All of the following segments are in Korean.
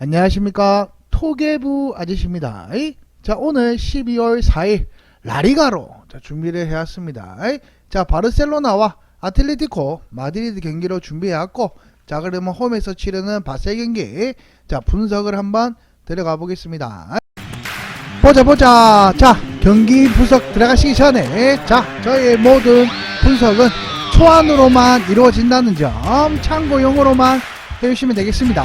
안녕하십니까 토개부 아저씨입니다. 자 오늘 12월 4일 라리가로 자, 준비를 해왔습니다. 자 바르셀로나와 아틀레티코 마드리드 경기로 준비해왔고 자 그러면 홈에서 치르는 바세 경기 자 분석을 한번 들어가 보겠습니다. 보자 보자 자 경기 분석 들어가시기 전에 자 저의 모든 분석은 초안으로만 이루어진다는 점 참고용으로만 해주시면 되겠습니다.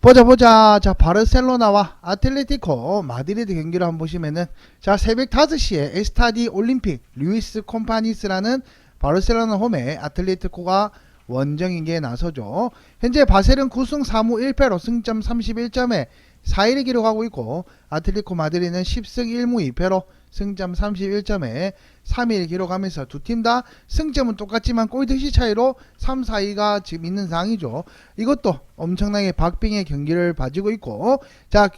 보자 보자. 자 바르셀로나와 아틀레티코 마드리드 경기를 한번 보시면은 자 새벽 5시에 에스타디 올림픽 루이스 콤파니스라는 바르셀로나 홈에 아틀레티코가 원정 인기에 나서죠. 현재 바셀은 9승 4무 1패로 승점 31점에 4위를 기록하고 있고 아틀레티코 마드리드는 10승 1무 2패로 승점 31점에 3위를 기록하면서 두 팀 다 승점은 똑같지만 골득시 차이로 3, 4위가 지금 있는 상황이죠. 이것도 엄청나게 박빙의 경기를 봐주고 있고 자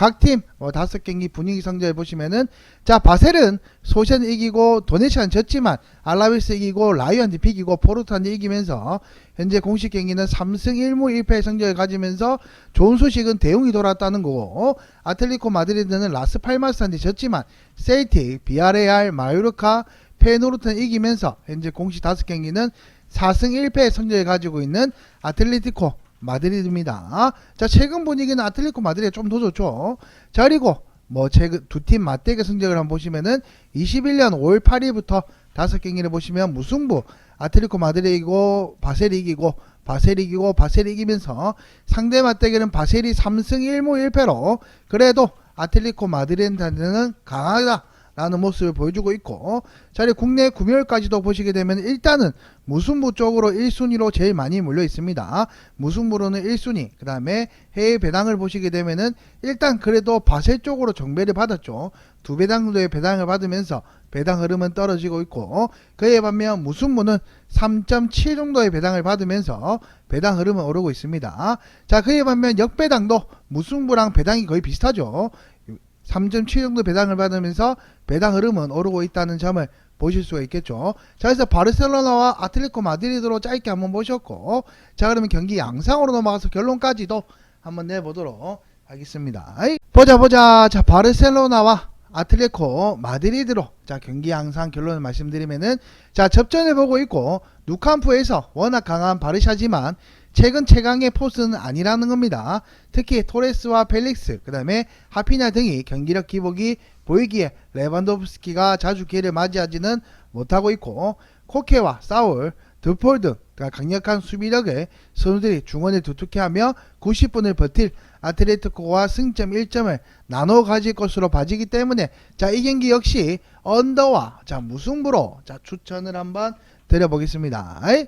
각팀 뭐 다섯 경기 분위기 성적을 보시면은 자 바셀은 소션 이기고 도네시안 졌지만 알라베스 이기고 라이언드 비기고 포르투한테 이기면서 현재 공식 경기는 3승 1무 1패 성적을 가지면서 좋은 소식은 대웅이 돌았다는 거고 아틀리코 마드리드는 라스 팔마스한테 졌지만 셀틱, 비아레알, 마요르카, 페노르트는 이기면서 현재 공식 다섯 경기는 4승 1패 성적을 가지고 있는 아틀레티코 마드리드입니다. 자, 최근 분위기는 아틀레티코 마드리드가 좀더 좋죠. 자, 그리고 뭐 최근 두 팀 맞대결 성적을 한번 보시면은 21년 5월 8일부터 다섯 경기를 보시면 무승부 아틀레티코 마드리드 이기고 바셀이 이기고 바셀이 이기고 바셀이 이기면서 상대 맞대결은 바셀이 3승 1무 1패로 그래도 아틀레티코 마드리드한테는 강하다 라는 모습을 보여주고 있고 자리 국내 구매율까지도 보시게 되면 일단은 무승부 쪽으로 1순위로 제일 많이 몰려 있습니다. 무승부로는 1순위 그 다음에 해외 배당을 보시게 되면은 일단 그래도 바셀 쪽으로 정배를 받았죠. 두 배당 정도의 배당을 받으면서 배당 흐름은 떨어지고 있고 그에 반면 무승부는 3.7 정도의 배당을 받으면서 배당 흐름은 오르고 있습니다. 자 그에 반면 역배당도 무승부랑 배당이 거의 비슷하죠. 3.7 정도 배당을 받으면서 배당 흐름은 오르고 있다는 점을 보실 수가 있겠죠. 자, 그래서 바르셀로나와 아틀레티코 마드리드로 짧게 한번 보셨고, 자, 그러면 경기 양상으로 넘어가서 결론까지도 한번 내보도록 하겠습니다. 보자, 보자. 자, 바르셀로나와 아틀레티코 마드리드로 자 경기 양상 결론을 말씀드리면은 자 접전을 보고 있고 누캄프에서 워낙 강한 바르샤지만 최근 최강의 포스는 아니라는 겁니다. 특히 토레스와 펠릭스, 그 다음에 하피냐 등이 경기력 기복이 보이기에 레반도프스키가 자주 기회를 맞이하지는 못하고 있고 코케와 사울, 드폴 등 강력한 수비력의 선수들이 중원을 두둑해하며 90분을 버틸 아틀레티코와 승점 1점을 나눠 가질 것으로 봐지기 때문에 자 이 경기 역시 언더와 자 무승부로 자 추천을 한번 드려보겠습니다. 아이?